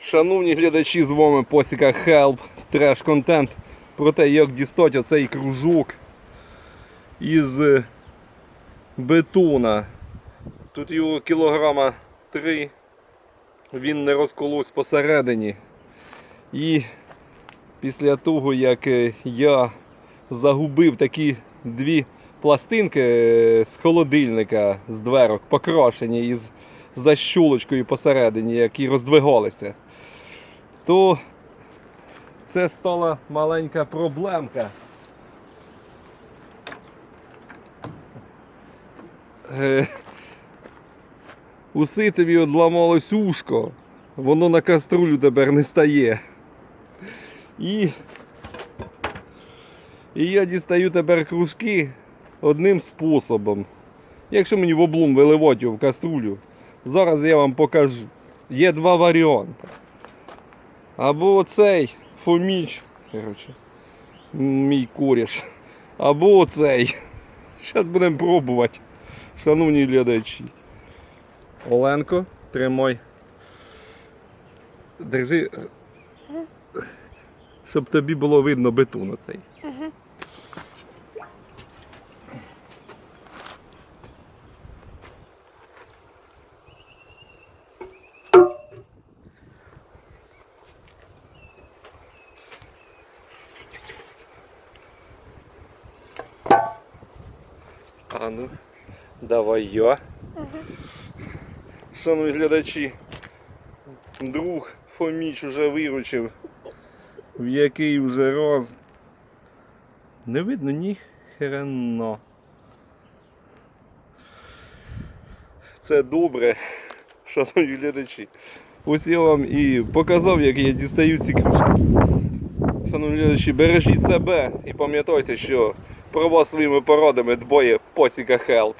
Шановні глядачі, з вами Посіка Help, треш контент про те, як дістати оцей кружок із е, бетона. Тут його кілограма 3, він не розколовся посередині. І після того, як е, я загубив такі дві пластинки е, з холодильника з дверок, покрашені із защолочкою посередині, які роздвигалися, то це стала маленька проблемка. Е, У ситові одламалось ушко, воно на каструлю тепер не стає. І, і я дістаю тепер кружки одним способом. Якщо мені в облум виливати в каструлю, зараз я вам покажу. Є два варіанти. Або оцей фоміч, коротше, мій коріш. Або оцей. Зараз будемо пробувати, шановні глядачі. Оленко, тримай. Держи, щоб тобі було видно бетон оцей. А ну, давай я. Шановні глядачі, друг Фоміч уже виручив, в який вже раз. Не видно ні хрена. Це добре, шановні глядачі. Ось я вам і показав, як я дістаю ці кружки. Шановні глядачі, бережіть себе і пам'ятайте, що про своїми породами дбоє Посіка Хелп.